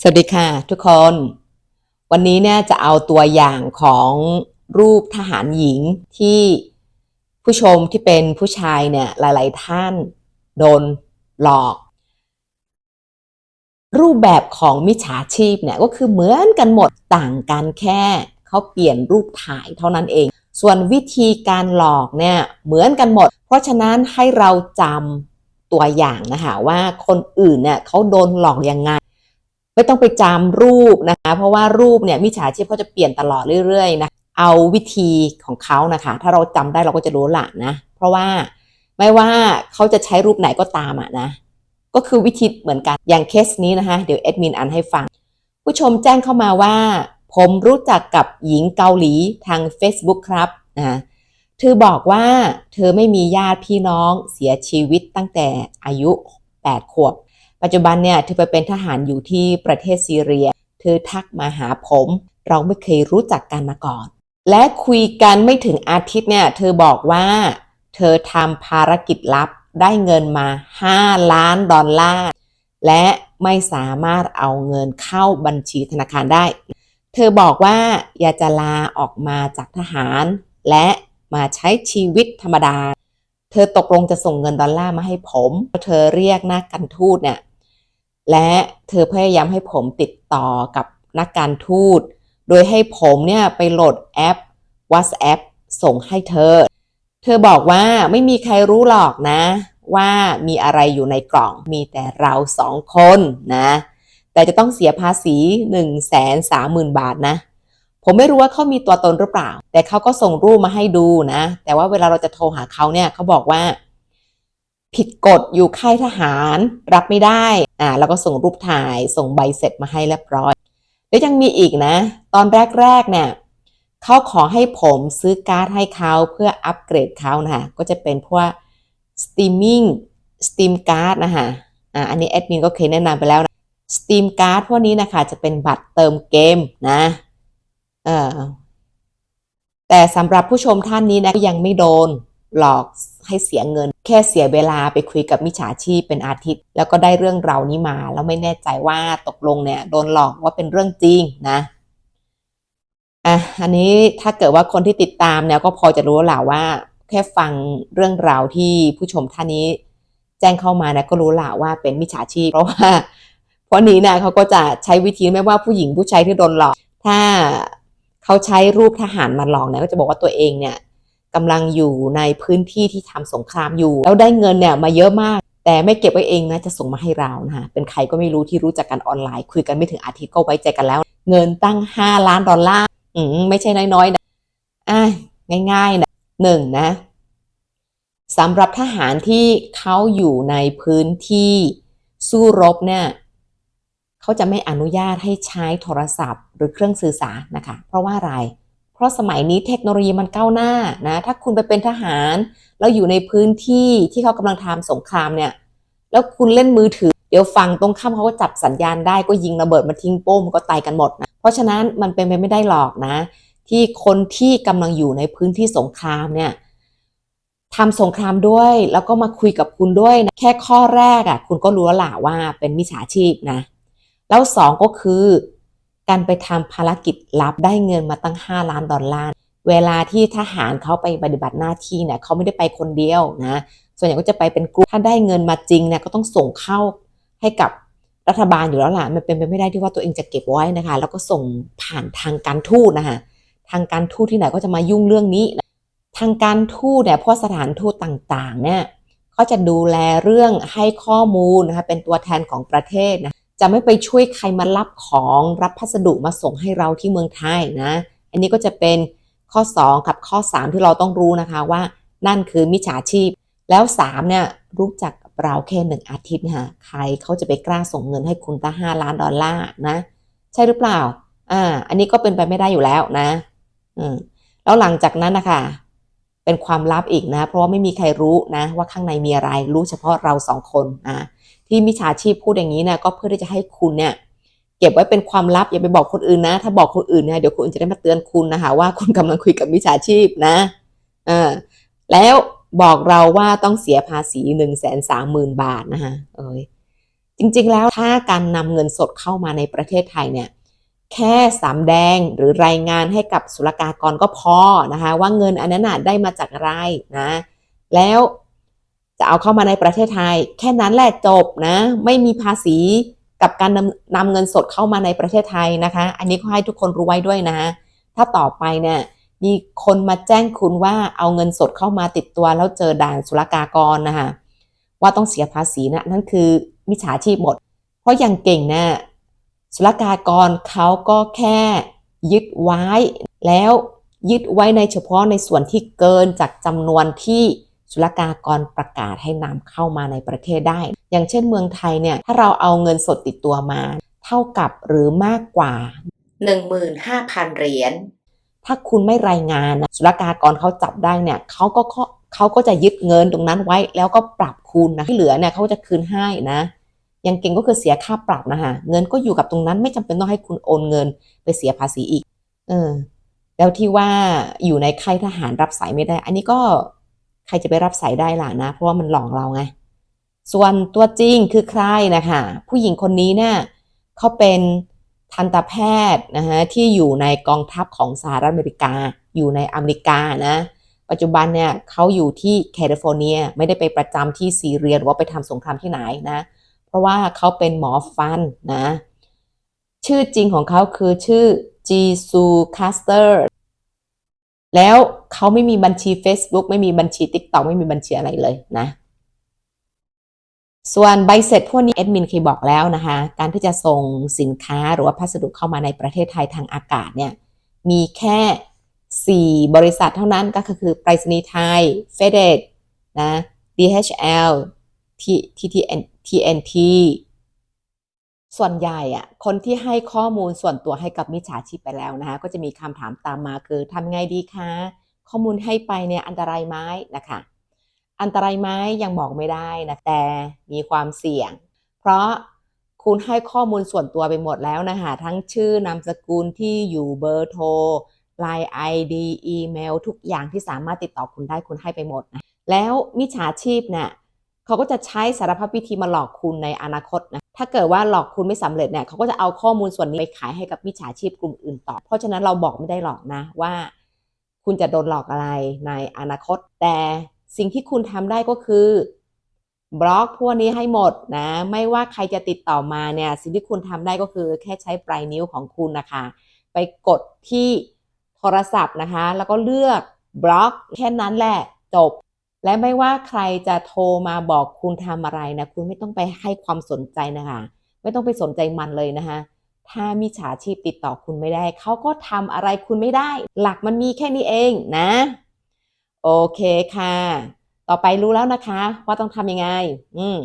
สวัสดีค่ะทุกคน วันนี้เนี่ยจะเอาตัวอย่างของรูปทหารหญิงที่ผู้ชมที่เป็นผู้ชายเนี่ยหลาย ๆ ท่านโดนหลอก รูปแบบของมิจฉาชีพเนี่ยก็คือเหมือนกันหมดต่างกันแค่เขาเปลี่ยนรูปถ่ายเท่านั้นเอง ส่วนวิธีการหลอกเนี่ยเหมือนกันหมด เพราะฉะนั้นให้เราจำตัวอย่างนะคะว่าคนอื่นเนี่ยเขาโดนหลอกยังไง ไม่ต้องไปจำรูปนะคะเพราะว่ารูปเนี่ยมิจฉาชีพเขาจะเปลี่ยนตลอดเรื่อยๆนะเอาวิธีของเขานะคะ ถ้าเราจำได้เราก็จะรู้ละนะ เพราะว่าไม่ว่าเขาจะใช้รูปไหนก็ตามอะนะ ก็คือวิธีเหมือนกันอย่างเคสนี้นะคะ เดี๋ยวแอดมินอ่านให้ฟัง ผู้ชมแจ้งเข้ามาว่า ผมรู้จักกับหญิงเกาหลีทาง Facebook ครับนะเธอบอกว่าเธอไม่มีญาติพี่น้องเสียชีวิตตั้งแต่อายุ 8 ขวบ ปัจจุบันเนี่ยเธอไปเป็นทหารอยู่ที่ประเทศซีเรีย เธอทักมาหาผม เราไม่เคยรู้จักกันมาก่อน และคุยกันไม่ถึงอาทิตย์เนี่ยเธอบอกว่า เธอทำภารกิจลับได้เงินมา 5 ล้านดอลลาร์ และไม่สามารถเอาเงินเข้าบัญชีธนาคารได้ เธอบอกว่าอยากจะลาออกมาจากทหาร และมาใช้ชีวิตธรรมดา เธอตกลงจะส่งเงินดอลลาร์มาให้ผม เธอเรียกนักการทูตเนี่ย และเธอพยายามให้ผมติดต่อกับนักการทูต โดยให้ผมเนี่ยไปโหลดแอป WhatsApp ส่งให้เธอ เธอบอกว่าไม่มีใครรู้หรอกนะ ว่ามีอะไรอยู่ในกล่องมีแต่เราสองคนนะ แต่จะต้องเสียภาษี1นึ่งแสนสามหมื่นบาทนะ ผมไม่รู้ว่าเขามีตัวตนหรือเปล่า แต่เขาก็ส่งรูปมาให้ดูนะ แต่ว่าเวลาเราจะโทรหาเขาเนี่ยเขาบอกว่า ผิดกฎอยู่ค่ายทหาร รับไม่ได้อ่าแล้วก็ส่งรูปถ่ายส่งใบเสร็จมาให้เรียบร้อยแล้วยังมีอีกนะ ตอนแรกๆเนี่ยเขาขอให้ผมซื้อการ์ดให้เขาเพื่ออัปเกรดเขานะคะก็จะเป็นพวก streaming steam card นะคะอ่าอันนี้แอดมินก็เคยแนะนำไปแล้วนะ steam card พวกนี้นะคะจะเป็นบัตรเติมเกมนะเออแต่สำหรับผู้ชมท่านนี้นะยังไม่โดน หลอกให้เสียเงิน แค่เสียเวลาไปคุยกับมิจฉาชีพเป็นอาทิตย์ แล้วก็ได้เรื่องเรานี้มา แล้วไม่แน่ใจว่าตกลงเนี่ยโดนหลอกว่าเป็นเรื่องจริงนะอะอันนี้ถ้าเกิดว่าคนที่ติดตามเนี่ยก็พอจะรู้แหละว่า แค่ฟังเรื่องราวที่ผู้ชมท่านนี้ แจ้งเข้ามานะก็รู้แหละว่าเป็นมิจฉาชีพเพราะว่าเพราะนี้นะเขาก็จะใช้วิธีไม่ว่าผู้หญิงผู้ชายที่โดนหลอก ถ้าเขาใช้รูปทหารมาหลอกเนี่ยก็จะบอกว่าตัวเองเนี่ย กำลังอยู่ในพื้นที่ที่ทำสงครามอยู่ แล้วได้เงินเนี่ยมาเยอะมาก แต่ไม่เก็บไว้เองนะจะส่งมาให้เรานะคะเป็นใครก็ไม่รู้ที่รู้จักกันออนไลน์ คุยกันไม่ถึงอาทิตย์ก็ไว้ใจกันแล้ว เงินตั้ง 5 ล้านดอลลาร์อืมไม่ใช่น้อยๆนะอะง่ายๆนะหนึ่งนะสำหรับทหารที่เขาอยู่ในพื้นที่สู้รบเนี่ยเขาจะไม่อนุญาตให้ใช้โทรศัพท์ หรือเครื่องสื่อสารนะคะ เพราะว่าอะไร เพราะสมัยนี้เทคโนโลยีมันก้าวหน้านะถ้าคุณไปเป็นทหาร แล้วอยู่ในพื้นที่ที่เขากำลังทำสงครามเนี่ยแล้วคุณเล่นมือถือ เดี๋ยวฝั่งตรงข้ามเขาก็จับสัญญาณได้ก็ยิงระเบิดมาทิ้งโป้มก็ตายกันหมดนะเพราะฉะนั้นมันเป็นไปไม่ได้หรอกนะ ที่คนที่กำลังอยู่ในพื้นที่สงครามเนี่ยทำสงครามด้วย แล้วก็มาคุยกับคุณด้วยนะแค่ข้อแรกอะคุณก็รู้แล้วล่ะว่าเป็นมิจฉาชีพนะ แล้วสองก็คือ การไปทำภารกิจลับได้เงินมาตั้ง 5 ล้านดอลลาร์ เวลาที่ทหารเขาไปปฏิบัติหน้าที่เนี่ยเขาไม่ได้ไปคนเดียวนะ ส่วนใหญ่ก็จะไปเป็นกลุ่ม ถ้าได้เงินมาจริงเนี่ยก็ต้องส่งเข้าให้กับรัฐบาลอยู่แล้วล่ะ มันเป็นไปไม่ได้ที่ว่าตัวเองจะเก็บไว้นะคะ แล้วก็ส่งผ่านทางการทูตนะคะ ทางการทูตที่ไหนก็จะมายุ่งเรื่องนี้นะทางการทูตเนี่ยพวกสถานทูตต่างๆเนี่ยเขาจะดูแลเรื่องให้ข้อมูลนะคะ เป็นตัวแทนของประเทศนะ จะไม่ไปช่วยใครมารับของรับพัสดุมาส่งให้เราที่เมืองไทยนะ อันนี้ก็จะเป็นข้อ 2 กับข้อ 3 ที่เราต้องรู้นะคะว่า นั่นคือมิจฉาชีพ แล้ว 3 เนี่ยรู้จักเราแค่หนึ่งอาทิตย์นะคะใครเขาจะไปกล้าส่งเงินให้คุณตั้งห้าล้านดอลลาร์นะ ใช่หรือเปล่า อ่า อันนี้ก็เป็นไปไม่ได้อยู่แล้วนะ อืมแล้วหลังจากนั้นนะคะเป็นความลับอีกนะ เพราะว่าไม่มีใครรู้นะ ว่าข้างในมีอะไรรู้เฉพาะเราสองคนนะ ที่มิจฉาชีพพูดอย่างนี้นะก็เพื่อที่จะให้คุณเนี่ยเก็บไว้เป็นความลับอย่าไปบอกคนอื่นนะ ถ้าบอกคนอื่นเนี่ยเดี๋ยวคนอื่นจะได้มาเตือนคุณนะคะว่าคุณกำลังคุยกับมิจฉาชีพนะเออแล้วบอกเราว่าต้องเสียภาษีหนึ่งแสนสามหมื่นบาทนะคะเอ้ยจริงๆแล้วถ้าการนำเงินสดเข้ามาในประเทศไทยเนี่ยแค่สามแดงหรือรายงานให้กับศุลกากรก็พอนะคะว่าเงินอันนั้นได้มาจากอะไรนะ แล้ว จะเอาเข้ามาในประเทศไทย แค่นั้นแหละจบนะ ไม่มีภาษีกับการนำนำเงินสดเข้ามาในประเทศไทยนะคะ อันนี้ก็ให้ทุกคนรู้ไว้ด้วยนะ ถ้าต่อไปเนี่ยมีคนมาแจ้งคุณว่าเอาเงินสดเข้ามาติดตัวแล้วเจอด่านศุลกากรนะคะว่าต้องเสียภาษีนะนั่นคือมิจฉาชีพหมด เพราะอย่างเก่งนะศุลกากรเขาก็แค่ยึดไว้ แล้วยึดไว้ในเฉพาะในส่วนที่เกินจากจำนวนที่ ศุลกากรประกาศให้นำเข้ามาในประเทศได้ อย่างเช่นเมืองไทยเนี่ยถ้าเราเอาเงินสดติดตัวมา เท่ากับหรือมากกว่า 15,000 เหรียญถ้าคุณไม่รายงานนะศุลกากรเขาจับได้เนี่ยเขาก็เขาเขาก็จะยึดเงินตรงนั้นไว้แล้วก็ปรับคุณนะที่เหลือเนี่ยเขาจะคืนให้นะอย่างเก่งก็คือเสียค่าปรับนะคะเงินก็อยู่กับตรงนั้นไม่จำเป็นต้องให้คุณโอนเงินไปเสียภาษีอีก เออ แล้วที่ว่าอยู่ในค่ายทหารรับสายไม่ได้ อันนี้ก็ ใครจะไปรับสายได้ล่ะนะ เพราะว่ามันหลอกเราไง ส่วนตัวจริงคือใครนะคะผู้หญิงคนนี้เนี่ยเขาเป็นทันตแพทย์นะฮะที่อยู่ในกองทัพของสหรัฐอเมริกา อยู่ในอเมริกานะ ปัจจุบันเนี่ยเขาอยู่ที่แคลิฟอร์เนียไม่ได้ไปประจำที่ซีเรียหรือว่าไปทำสงครามที่ไหนนะ เพราะว่าเขาเป็นหมอฟันนะ ชื่อจริงของเขาคือชื่อจีซูคาสเตอร์ แล้วเขาไม่มีบัญชี Facebook ไม่มีบัญชี TikTok ไม่มีบัญชีอะไรเลยนะ ส่วนใบเสร็จพวกนี้แอดมินเคยบอกแล้วนะคะ การที่จะส่งสินค้าหรือว่าพัสดุเข้ามาในประเทศไทยทางอากาศเนี่ยมีแค่ 4 บริษัทเท่านั้นก็คือไปรษณีย์ไทย FedEx นะ DHL TTN TNT ส่วนใหญ่อะคนที่ให้ข้อมูลส่วนตัวให้กับมิจฉาชีพไปแล้วนะคะ ก็จะมีคำถามตามมาคือทำไงดีคะ ข้อมูลให้ไปเนี่ยอันตรายไหมนะคะ อันตรายไหมยังบอกไม่ได้นะแต่มีความเสี่ยง เพราะคุณให้ข้อมูลส่วนตัวไปหมดแล้วนะคะทั้งชื่อนามสกุลที่อยู่เบอร์โทร Line ID อีเมลทุกอย่างที่สามารถติดต่อคุณได้คุณให้ไปหมดนะแล้วมิจฉาชีพเนี่ยเขาก็จะใช้สารพัดวิธีมาหลอกคุณในอนาคตนะ ถ้าเกิดว่าหลอกคุณไม่สำเร็จเนี่ยเขาก็จะเอาข้อมูลส่วนนี้ไปขายให้กับมิจฉาชีพกลุ่มอื่นต่อ เพราะฉะนั้นเราบอกไม่ได้หรอกนะว่า คุณจะโดนหลอกอะไรในอนาคต แต่สิ่งที่คุณทำได้ก็คือบล็อกพวกนี้ให้หมดนะ ไม่ว่าใครจะติดต่อมาเนี่ยสิ่งที่คุณทำได้ก็คือแค่ใช้ปลายนิ้วของคุณนะคะ ไปกดที่โทรศัพท์นะคะ แล้วก็เลือกบล็อกแค่นั้นแหละจบ และไม่ว่าใครจะโทรมาบอกคุณทำอะไรนะคุณไม่ต้องไปให้ความสนใจนะคะ ไม่ต้องไปสนใจมันเลยนะคะถ้ามิจฉาชีพติดต่อคุณไม่ได้ เขาก็ทำอะไรคุณไม่ได้ หลักมันมีแค่นี้เองนะ โอเคค่ะ ต่อไปรู้แล้วนะคะ ว่าต้องทำยังไง อืม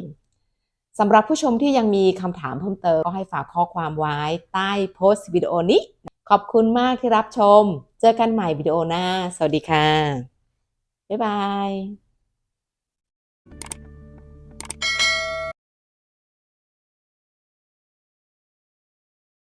สำหรับผู้ชมที่ยังมีคำถามเพิ่มเติม ก็ให้ฝากข้อความไว้ใต้โพสต์วิดีโอนี้ ขอบคุณมากที่รับชม เจอกันใหม่วิดีโอหน้า สวัสดีค่ะ บ๊ายบาย